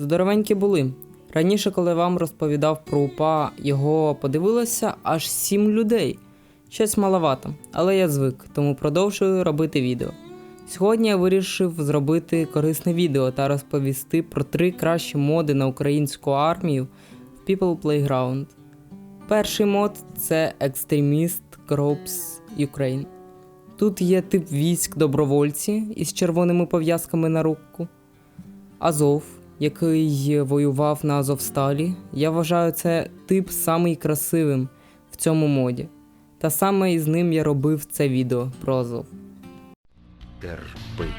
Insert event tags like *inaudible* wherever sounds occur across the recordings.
Здоровенькі були. Раніше, коли вам розповідав про УПА, його подивилося аж сім людей. Щось маловато, але я звик, тому продовжую робити відео. Сьогодні я вирішив зробити корисне відео та розповісти про три кращі моди на українську армію в People Playground. Перший мод це Extremist Groups Ukraine. Тут є тип військ добровольці із червоними пов'язками на руку. Азов, який воював на Азовсталі. Я вважаю це тип самий красивим в цьому моді. Та саме із ним я робив це відео про Азов. Терпи.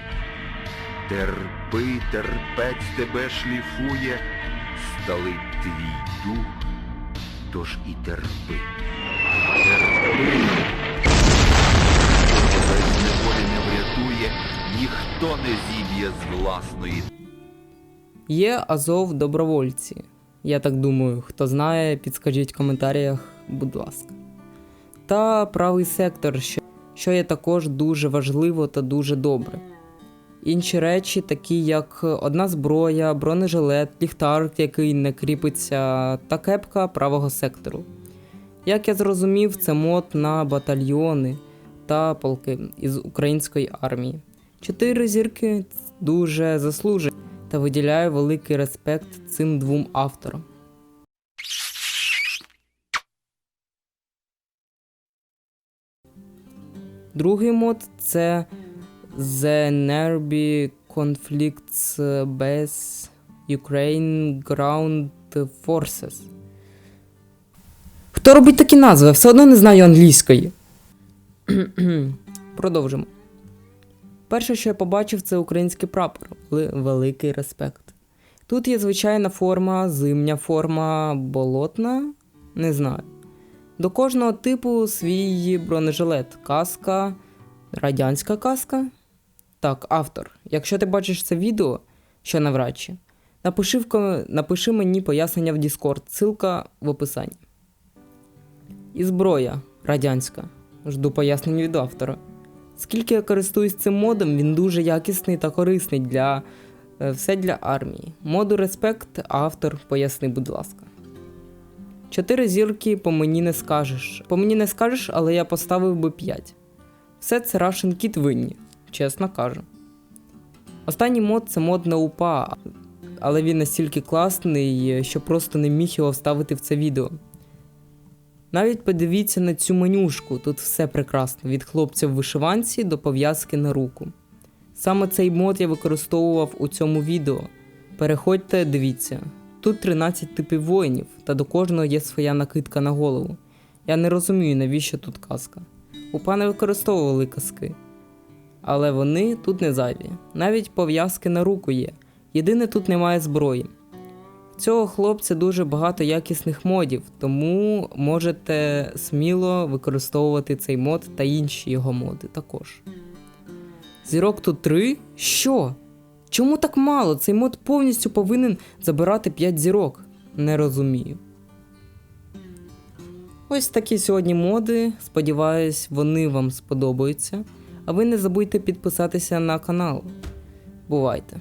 Терпи, терпець тебе шліфує, сталить твій дух, тож і терпи. Терпи. Тебе з неволі не врятує, ніхто не зіб'є з власної Є Азов добровольці. Я так думаю, хто знає, підскажіть в коментарях, будь ласка. Та правий сектор, що, що є також дуже важливо та дуже добре. Інші речі, такі як одна зброя, бронежилет, ліхтар, який не кріпиться, та кепка правого сектору. Як я зрозумів, це мод на батальйони та полки із української армії. Чотири зірки дуже заслужені та виділяю великий респект цим двом авторам. Другий мод це The Nerby Conflicts Base Ukraine Ground Forces. Хто робить такі назви? Все одно не знаю англійської. *clears throat* Продовжимо. Перше, що я побачив, це український прапор. Великий респект. Тут є звичайна форма, зимня форма, болотна, не знаю. До кожного типу свій бронежилет, каска, радянська каска. Так, автор. Якщо ти бачиш це відео, що навряд чи, напиши, напиши мені пояснення в Discord, ссылка в описанні. І зброя радянська. Жду пояснень від автора. Скільки я користуюсь цим модом, він дуже якісний та корисний для е, все для армії. Моду респект, автор, поясни, будь ласка. Чотири зірки по мені не скажеш. По мені не скажеш, але я поставив би 5. Все це Russian Kid винні, чесно кажу. Останній мод це мод на УПА, але він настільки класний, що просто не міг його вставити в це відео. Навіть подивіться на цю менюшку, тут все прекрасно, від хлопця в вишиванці до пов'язки на руку. Саме цей мод я використовував у цьому відео. Переходьте, дивіться. Тут 13 типів воїнів, та до кожного є своя накидка на голову. Я не розумію, навіщо тут каска. УПА не використовували каски. Але вони тут не зайві. Навіть пов'язки на руку є. Єдине тут немає зброї. Цього хлопця дуже багато якісних модів, тому можете сміло використовувати цей мод та інші його моди також. Зірок тут 3? Що? Чому так мало? Цей мод повністю повинен забирати 5 зірок. Не розумію. Ось такі сьогодні моди. Сподіваюсь, вони вам сподобаються. А ви не забудьте підписатися на канал. Бувайте!